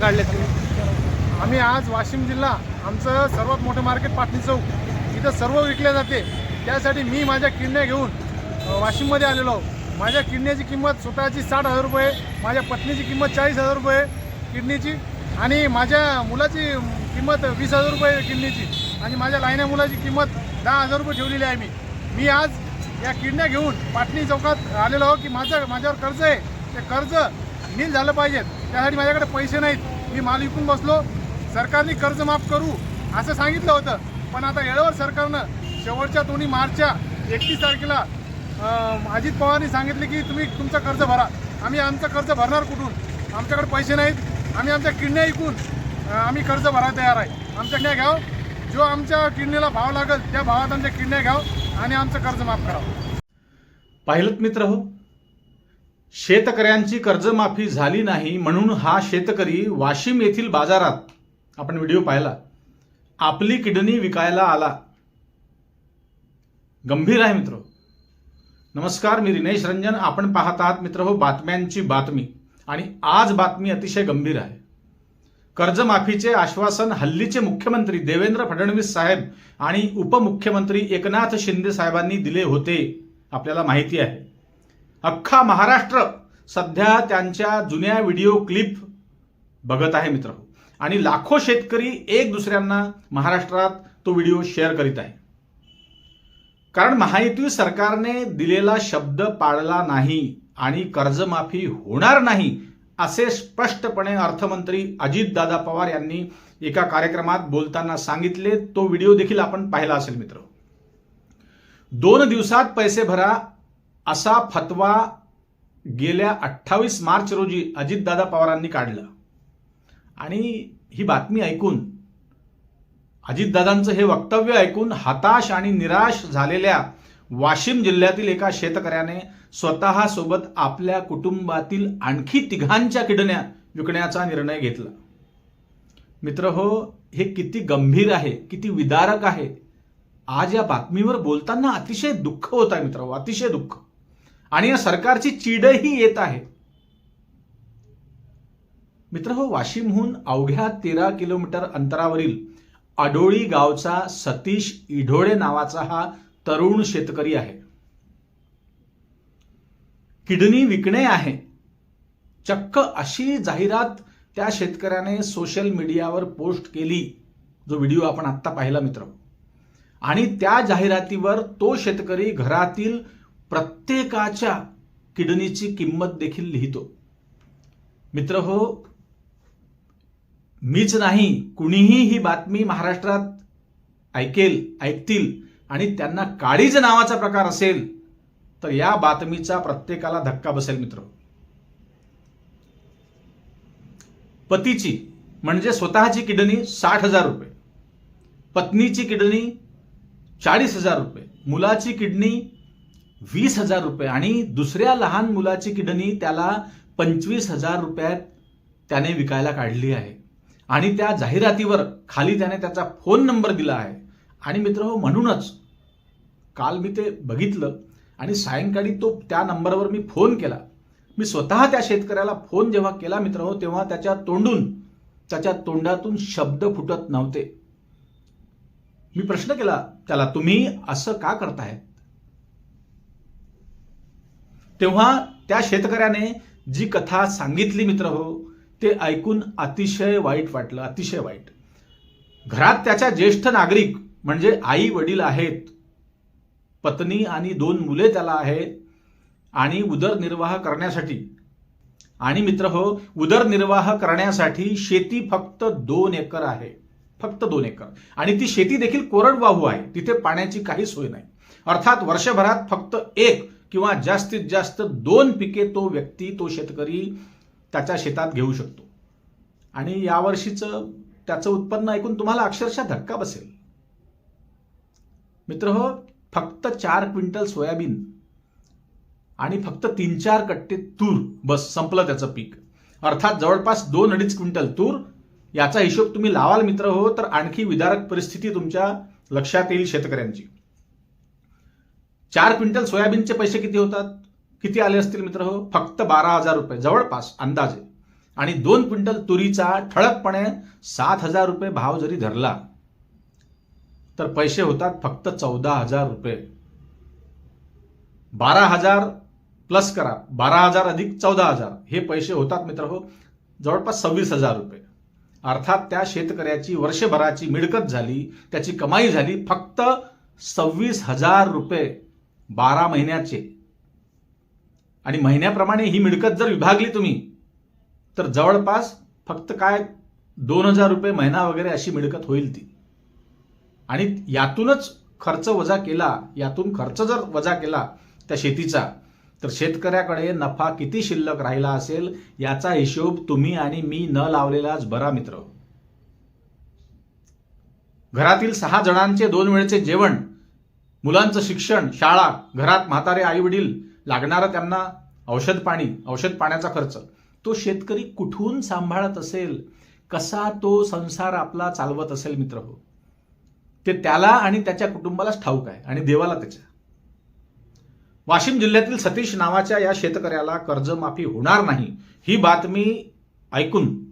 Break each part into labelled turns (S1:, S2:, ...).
S1: काढले आम्ही आज वाशिम जिल्हा आमचं सर्वात मोठं मार्केट पाटणी चौक इथं सर्व विकले जाते. त्यासाठी मी माझ्या किडण्या घेऊन वाशिममध्ये आलेलो आहो माझ्या किडण्याची किंमत स्वतःची साठ हजार रुपये माझ्या पत्नीची किंमत चाळीस हजार रुपये किडनीची आणि माझ्या मुलाची किंमत वीस हजार रुपये किडनीची आणि माझ्या लायन्या मुलाची किंमत दहा हजार रुपये ठेवलेली आहे मी. मी आज या किडण्या घेऊन पाटणी चौकात आलेलो आहो की माझं माझ्यावर कर्ज आहे. ते कर्ज नील झालं पाहिजे. त्यासाठी माझ्याकडे पैसे नाहीत. मी माल विकून बसलो. सरकारने कर्ज माफ करू असं सांगितलं होतं. पण आता येळेवर सरकारनं शेवटच्या दोन्ही मार्चच्या एकतीस तारखेला अजित पवारांनी सांगितले की तुम्ही तुमचं कर्ज भरा. आम्ही आमचं कर्ज भरणार कुठून? आमच्याकडे पैसे नाहीत. आम्ही आमच्या किडण्या ऐकून आम्ही कर्ज भरायला तयार आहे. आमच्या किडण्या घ्याव. जो आमच्या किडनीला भाव लागेल त्या भावात आमच्या किडण्या घ्याव आणि आमचं कर्ज माफ करावं.
S2: पाहिलं मित्र हो शेतकऱ्यांची कर्जमाफी झाली नाही म्हणून हा शेतकरी वाशिम येथील बाजारात आपण व्हिडिओ पाहिला आपली किडनी विकायला आला. गंभीर आहे मित्र. नमस्कार मी रिनेश रंजन. आपण पाहत आहात मित्र हो बातम्यांची बातमी. आणि आज बातमी अतिशय गंभीर आहे. कर्जमाफीचे आश्वासन हल्लीचे मुख्यमंत्री देवेंद्र फडणवीस साहेब आणि उपमुख्यमंत्री एकनाथ शिंदे साहेबांनी दिले होते आपल्याला माहिती आहे. अख्खा महाराष्ट्र सध्या त्यांच्या जुन्या व्हिडिओ क्लिप बघत आहे मित्र. आणि लाखो शेतकरी एक दुसऱ्यांना महाराष्ट्रात तो व्हिडिओ शेअर करीत आहे. कारण महायुती सरकारने दिलेला शब्द पाळला नाही आणि कर्जमाफी होणार नाही असे स्पष्टपणे अर्थमंत्री अजितदादा पवार यांनी एका कार्यक्रमात बोलताना सांगितले. तो व्हिडिओ देखील आपण पाहिला असेल मित्र. दोन दिवसात पैसे भरा असा फतवा गेल्या अठ्ठावीस मार्च रोजी अजितदादा पवारांनी काढला. आणि ही बातमी ऐकून अजितदादांचं हे वक्तव्य ऐकून हताश आणि निराश झालेल्या वाशिम जिल्ह्यातील एका शेतकऱ्याने स्वतःसोबत आपल्या कुटुंबातील आणखी तिघांच्या किडण्या विकण्याचा निर्णय घेतला. मित्र हो हे किती गंभीर आहे किती विदारक आहे. आज या बातमीवर बोलताना अतिशय दुःख होत आहे मित्र हो, अतिशय दुःख. आणि या सरकारची चीडही येत आहे. मित्र हो वाशिमहून अवघ्या तेरा किलोमीटर अंतरावरील आडोळी गावचा सतीश इढोळे नावाचा हा तरुण शेतकरी आहे. किडनी विकणे आहे. चक्क अशी जाहिरात त्या शेतकऱ्याने सोशल मीडियावर पोस्ट केली जो व्हिडिओ आपण आत्ता पाहिला मित्र. आणि त्या जाहिरातीवर तो शेतकरी घरातील प्रत्येकाच्या किडनीची किंमत देखील लिहितो. मित्र हो मीच नाही कुणीही ही बातमी महाराष्ट्रात ऐकेल ऐकतील आणि त्यांना काळीज नावाचा प्रकार असेल तर या बातमीचा प्रत्येकाला धक्का बसेल मित्र हो. पतीची म्हणजे स्वतःची किडनी साठ हजार रुपये. पत्नीची किडनी चाळीस हजार रुपये. मुलाची किडनी वीस हजार रुपये. आणि दुसऱ्या लहान मुलाची किडनी त्याला पंचवीस हजार रुपयात त्याने विकायला काढली आहे. आणि त्या जाहिरातीवर खाली त्याने त्याचा फोन नंबर दिला आहे. आणि मित्र हो म्हणूनच काल मी ते बघितलं आणि सायंकाळी तो त्या नंबरवर मी फोन केला. मी स्वतः त्या शेतकऱ्याला फोन जेव्हा केला मित्र हो तेव्हा त्याच्या तोंडून त्याच्या तोंडातून शब्द फुटत नव्हते. मी प्रश्न केला त्याला तुम्ही असं का करताय? तेव्हा त्या शेतकऱ्याने जी कथा सांगितली मित्र हो ते ऐकून अतिशय वाईट वाटलं अतिशय वाईट. घरात त्याच्या ज्येष्ठ नागरिक म्हणजे आई वडील आहेत पत्नी आणि दोन मुले त्याला आहेत आणि उदरनिर्वाह करण्यासाठी. आणि मित्र हो उदरनिर्वाह करण्यासाठी शेती फक्त दोन एकर आहे. फक्त दोन एकर. आणि ती शेती देखील कोरडवाहू आहे. तिथे पाण्याची काही सोय नाही. अर्थात वर्षभरात फक्त एक किंवा जास्तीत जास्त दोन पिके तो व्यक्ती तो शेतकरी त्याच्या शेतात घेऊ शकतो. आणि यावर्षीचं त्याचं उत्पन्न ऐकून तुम्हाला अक्षरशः धक्का बसेल. मित्र हो फक्त चार क्विंटल सोयाबीन आणि फक्त तीन चार कट्टे तूर बस संपलं त्याचं पीक. अर्थात जवळपास दोन अडीच क्विंटल तूर याचा हिशोब तुम्ही लावाल मित्र हो तर आणखी विदारक परिस्थिती तुमच्या लक्षात येईल शेतकऱ्यांची. चार क्विंटल सोयाबीनचे पैसे किती होतात? किती आले असतील मित्र हो? फक्त बारा हजार रुपये जवळपास अंदाजे. आणि दोन क्विंटल तुरीचा ठळकपणे सात हजार रुपये भाव जरी धरला तर पैसे होतात फक्त चौदा हजार रुपये. बारा हजार प्लस करा बारा हजार अधिक चौदा हजार. हे पैसे होतात मित्र हो जवळपास सव्वीस हजार रुपये. अर्थात त्या शेतकऱ्याची वर्षभराची मिळकत झाली त्याची कमाई झाली फक्त सव्वीस हजार रुपये. बारा महिन्याचे. आणि महिन्याप्रमाणे ही मिळकत जर विभागली तुम्ही तर जवळपास फक्त काय दोन हजार रुपये महिना वगैरे अशी मिळकत होईल ती. आणि यातूनच खर्च वजा केला यातून खर्च जर वजा केला त्या शेतीचा तर शेतकऱ्याकडे नफा किती शिल्लक राहिला असेल याचा हिशोब तुम्ही आणि मी न लावलेलाच बरा मित्र. घरातील सहा जणांचे दोन वेळचे जेवण मुलांचं शिक्षण शाळा घरात म्हातारे आई वडील लागणारं त्यांना औषध पाणी औषध पाण्याचा खर्च. तो शेतकरी कुठून सांभाळत असेल? कसा तो संसार आपला चालवत असेल मित्र हो? ते त्याला आणि त्याच्या कुटुंबालाच ठाऊक आहे आणि देवाला त्याच्या. वाशिम जिल्ह्यातील सतीश नावाच्या या शेतकऱ्याला कर्जमाफी होणार नाही ही बातमी ऐकून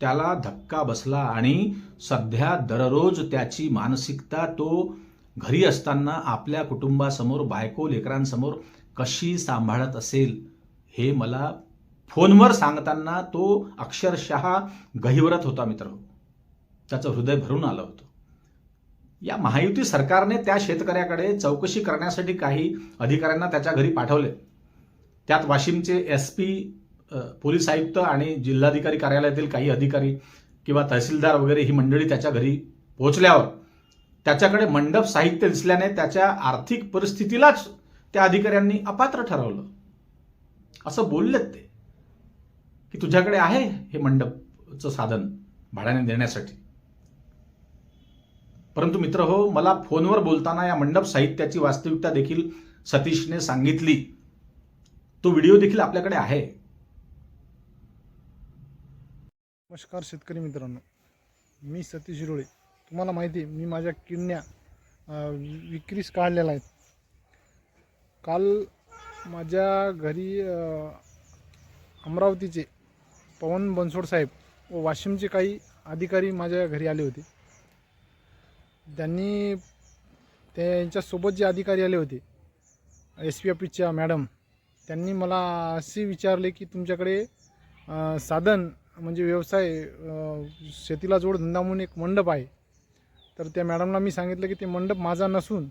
S2: त्याला धक्का बसला आणि सध्या दररोज त्याची मानसिकता तो घरी असताना आपल्या कुटुंबासमोर बायको लेकरांसमोर कशी सांभाळत असेल हे मला फोनवर सांगताना तो अक्षरशः गहिवरत होता मित्र. त्याचं हृदय भरून आलं होतं. या महायुती सरकारने त्या शेतकऱ्याकडे चौकशी करण्यासाठी काही अधिकाऱ्यांना त्याच्या घरी पाठवले. त्यात वाशिमचे एस पी पोलीस आयुक्त आणि जिल्हाधिकारी कार्यालयातील काही अधिकारी किंवा तहसीलदार वगैरे ही मंडळी त्याच्या घरी पोहोचल्यावर त्याच्याकडे मंडप साहित्य दिसल्याने त्याच्या आर्थिक परिस्थितीलाच त्या अधिकाऱ्यांनी अपात्र ठरवलं. असं बोललेत ते की तुझ्याकडे आहे हे मंडपचं साधन भाड्याने देण्यासाठी. परंतु मित्र हो मला फोनवर बोलताना या मंडप साहित्याची वास्तविकता देखील सतीशने सांगितली. तो व्हिडिओ देखील आपल्याकडे आहे.
S1: नमस्कार शेतकरी मित्रांनो. मी सतीश रोळे तुम्हाला माहिती आहे मी माझ्या किडण्या विक्रीस काढलेल्या आहेत. काल माझ्या घरी अमरावतीचे पवन बनसोड साहेब व वाशिमचे काही अधिकारी माझ्या घरी आले होते. त्यांनी त्यांच्यासोबत जे अधिकारी आले होते एस पी ऑफिसच्या मॅडम त्यांनी मला असे विचारले की तुमच्याकडे साधन म्हणजे व्यवसाय शेतीला जोडधंदा म्हणून एक मंडप आहे. तर त्या मॅडमला मी सांगितलं की ते मंडप माझा नसून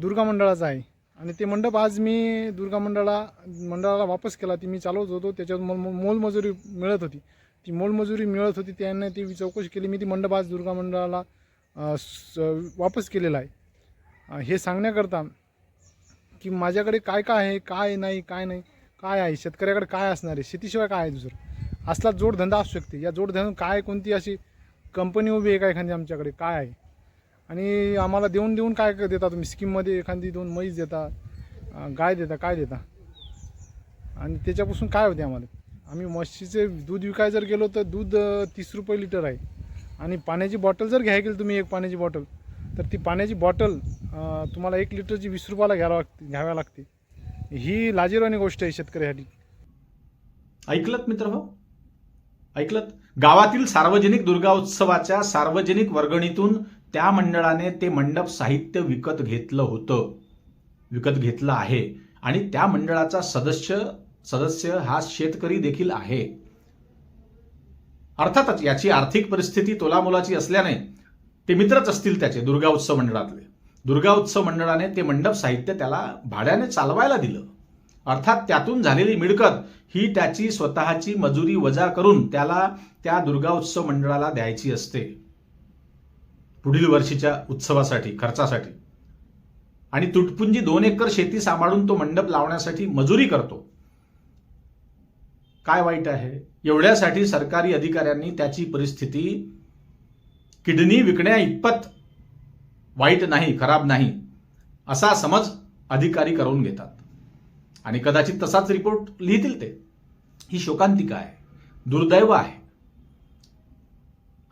S1: दुर्गा मंडळाचा आहे. आणि ते मंडप आज मी दुर्गा मंडळा मंडळाला वापस केला. ती मी चालवत होतो. त्याच्यात मोल मोलमजुरी मिळत होती. ती मोलमजुरी मिळत होती. त्यांना ती चौकशी केली. मी ती मंडप आज दुर्गा मंडळाला स- वापस केलेला आहे. हे सांगण्याकरता की माझ्याकडे काय काय आहे काय नाही काय नाही काय आहे शेतकऱ्याकडे काय असणार आहे शेतीशिवाय काय आहे दुसरं? असला जोडधंदा असू शकते. या जोडधंदा काय कोणती अशी कंपनी उभी आहे का एखादी आमच्याकडे? काय आहे? आणि आम्हाला देऊन देऊन काय काय देता तुम्ही? स्कीममध्ये एखादी दोन म्हैस देता गाय देता काय देता? आणि त्याच्यापासून काय होते आम्हाला? आम्ही म्हशीचे दूध विकाय जर गेलो तर दूध तीस रुपये लिटर आहे. आणि पाण्याची बॉटल जर घ्याय गेली तुम्ही एक पाण्याची बॉटल तर ती पाण्याची बॉटल तुम्हाला एक लिटरची वीस रुपयाला घ्यावं लागते घ्याव्या लागते. ही लाजीरवाणी गोष्ट आहे शेतकऱ्यासाठी.
S2: ऐकलत मित्र हो ऐकलत? गावातील सार्वजनिक दुर्गा उत्सवाच्या सार्वजनिक वर्गणीतून त्या मंडळाने ते मंडप साहित्य विकत घेतलं होतं. विकत घेतलं आहे. आणि त्या मंडळाचा सदस्य सदस्य हा शेतकरी देखील आहे. अर्थातच याची आर्थिक परिस्थिती तोलामोलाची असल्याने ते मित्रच असतील त्याचे दुर्गा उत्सव मंडळातले. दुर्गा उत्सव मंडळाने ते मंडप साहित्य त्याला भाड्याने चालवायला दिलं. अर्थात त्यातून झालेली मिळकत ही त्याची स्वतःची मजुरी वजा करून त्याला त्या दुर्गा उत्सव मंडळाला द्यायची असते. पुढील वर्षीच्या उत्सवासाठी खर्चासाठी. आणि तुटपुंजी दोन एकर शेती सांभाळून तो मंडप लावण्यासाठी मजुरी करतो. काय वाईट आहे? एवढ्यासाठी सरकारी अधिकाऱ्यांनी त्याची परिस्थिती किडनी विकण्या इतपत वाईट नाही खराब नाही असा समज अधिकारी करून घेतात. आणि कदाचित तसाच रिपोर्ट लिहितील ते. ही शोकांतिका आहे दुर्दैव आहे.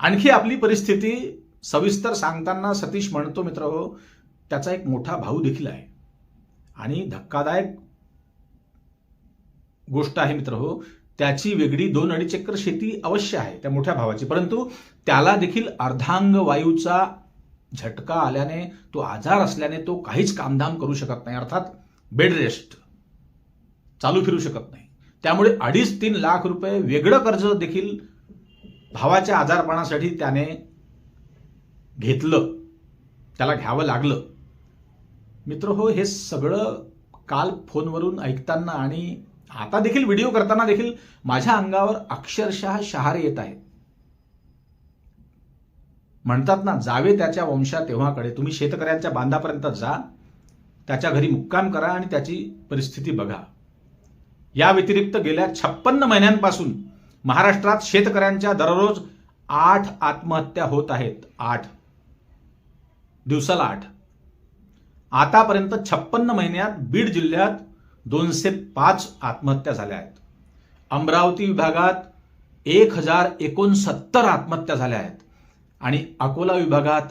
S2: आणखी आपली परिस्थिती सविस्तर सांगताना सतीश म्हणतो मित्र हो त्याचा एक मोठा भाऊ देखील आहे. आणि धक्कादायक गोष्ट आहे मित्र हो त्याची वेगळी दोन अडीच एकर शेती अवश्य आहे त्या मोठ्या भावाची. परंतु त्याला देखील अर्धांग वायूचा झटका आल्याने तो आजार असल्याने तो काहीच कामधाम करू शकत नाही. अर्थात बेड रेस्ट. चालू फिरू शकत नाही. त्यामुळे अडीच तीन लाख रुपये वेगळं कर्ज देखील भावाच्या आजारपणासाठी त्याने घेतलं. त्याला घ्यावं लागलं. मित्र हो हे सगळं काल फोनवरून ऐकताना आणि आता देखील व्हिडिओ करताना देखील माझ्या अंगावर अक्षरशः शहारे येत आहेत. म्हणतात ना जावे त्याच्या वंशा तेव्हाकडे. तुम्ही शेतकऱ्यांच्या बांधापर्यंत जा त्याच्या घरी मुक्काम करा आणि त्याची परिस्थिती बघा. या व्यतिरिक्त गेल्या छप्पन्न महिन्यांपासून महाराष्ट्रात शेतकऱ्यांच्या दररोज आठ आत्महत्या होत आहेत. आठ. दिवसाला आठ. आतापर्यंत छप्पन्न महिन्यात बीड जिल्ह्यात दोनशे पाच आत्महत्या झाल्या आहेत. अमरावती विभागात एक हजार एकोणसत्तर आत्महत्या झाल्या आहेत. आणि अकोला विभागात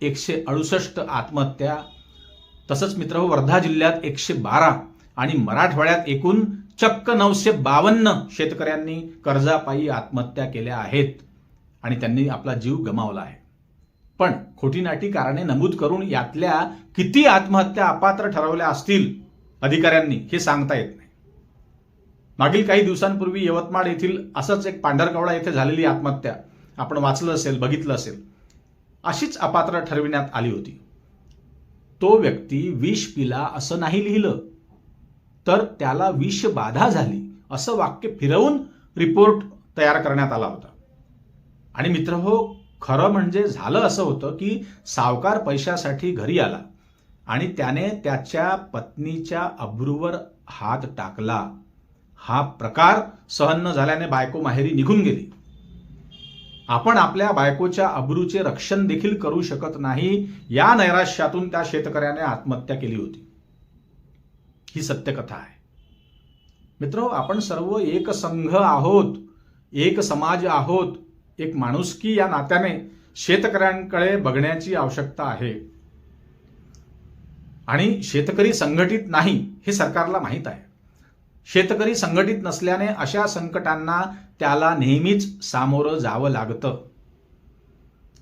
S2: एकशे अडुसष्ट आत्महत्या. तसंच मित्र वर्धा जिल्ह्यात एकशे बारा आणि मराठवाड्यात एकूण चक्क नऊशे बावन्न शेतकऱ्यांनी कर्जापायी आत्महत्या केल्या आहेत आणि त्यांनी आपला जीव गमावला आहे. पण खोटी नाटी कारणे नमूद करून यातल्या किती आत्महत्या अपात्र ठरवल्या असतील अधिकाऱ्यांनी हे सांगता येत नाही. मागील काही दिवसांपूर्वी यवतमाळ येथील असंच एक पांढरकवडा येथे झालेली आत्महत्या आपण वाचलं असेल बघितलं असेल अशीच अपात्र ठरविण्यात आली होती. तो व्यक्ती विष पिला असं नाही लिहिलं. तर त्याला विष बाधा झाली असं वाक्य फिरवून रिपोर्ट तयार करण्यात आला होता. आणि मित्र हो खरं म्हणजे झालं असं होतं की सावकार पैशासाठी घरी आला आणि त्याने त्याच्या पत्नीच्या अब्रूवर हात टाकला. हा प्रकार सहन न झाल्याने बायको माहेरी निघून गेली. आपण आपल्या बायकोच्या अब्रूचे रक्षण देखील करू शकत नाही या नैराश्यातून त्या शेतकऱ्याने आत्महत्या केली होती. ही सत्यकथा आहे. मित्र आपण सर्व एक संघ आहोत एक समाज आहोत एक माणुसकी या नात्याने शेतकऱ्यांकडे बघण्याची आवश्यकता आहे. आणि शेतकरी संघटित नाही हे सरकारला माहीत आहे. शेतकरी संघटित नसल्याने अशा संकटांना त्याला नेहमीच सामोरं जावं लागतं.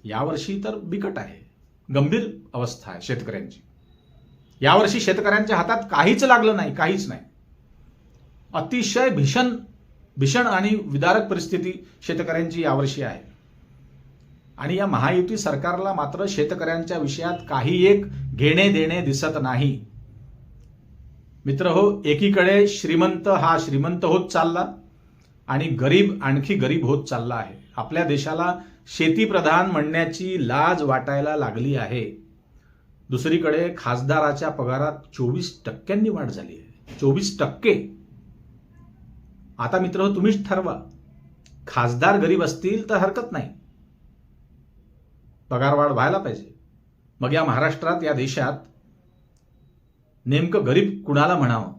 S2: यावर्षी तर बिकट आहे. गंभीर अवस्था आहे शेतकऱ्यांची. यावर्षी शेतकऱ्यांच्या हातात काहीच लागलं नाही काहीच नाही. अतिशय भीषण भीषण आणि विदारक परिस्थिती शेतकऱ्यांची यावर्षी आहे. आणि या महायुती सरकारला मात्र शेतकऱ्यांच्या विषयात काही एक घेणे देणे दिसत नाही. मित्र हो एकीकडे श्रीमंत हा श्रीमंत होत चालला आणि गरीब आणखी गरीब होत चालला आहे. आपल्या देशाला शेतीप्रधान म्हणण्याची लाज वाटायला लागली आहे. दुसरीकडे खासदाराच्या पगारात चोवीस टक्क्यांनी वाढ झाली आहे. चोवीस टक्के. आता मित्र तुम्हीच ठरवा. खासदार गरीब असतील तर हरकत नाही. पगारवाढ व्हायला पाहिजे. मग या महाराष्ट्रात या देशात नेमकं गरीब कुणाला म्हणावं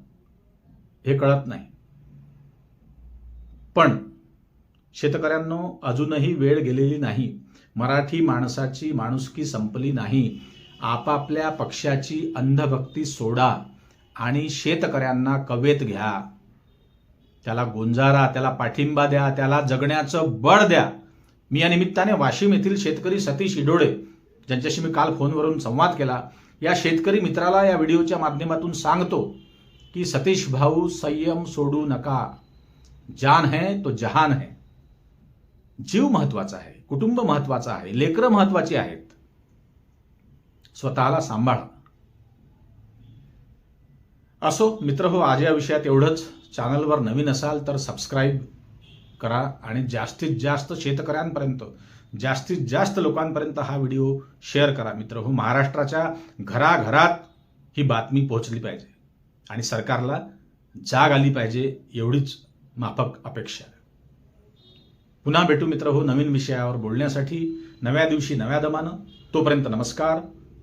S2: हे कळत नाही. पण शेतकऱ्यांनो अजूनही वेळ गेलेली नाही. मराठी माणसाची माणुसकी संपली नाही. आपापल्या पक्षाची अंधभक्ती सोडा आणि शेतकऱ्यांना कवेत घ्या. त्याला गोंजारा त्याला पाठिंबा द्या त्याला जगण्याचं बळ द्या. मी या निमित्ताने वाशिम येथील शेतकरी सतीश इडोळे ज्यांच्याशी मी काल फोनवरून संवाद केला या शेतकरी मित्राला या व्हिडिओच्या माध्यमातून सांगतो की सतीश भाऊ संयम सोडू नका. जान है तो जहान है. जीव महत्त्वाचा आहे कुटुंब महत्वाचं आहे लेकरं महत्वाची आहेत. स्वतःला सांभाळा. असो मित्र हो आज या विषयात एवढंच. चॅनलवर नवीन असाल तर सबस्क्राईब करा आणि जास्तीत जास्त शेतकऱ्यांपर्यंत जास्तीत जास्त लोकांपर्यंत हा व्हिडिओ शेअर करा. मित्र हो महाराष्ट्राच्या घराघरात ही बातमी पोहोचली पाहिजे आणि सरकारला जाग आली पाहिजे एवढीच माफक अपेक्षा आहे. पुन्हा भेटू मित्र हो नवीन विषयावर बोलण्यासाठी. नव्या दिवशी नव्या दमानं. तोपर्यंत नमस्कार.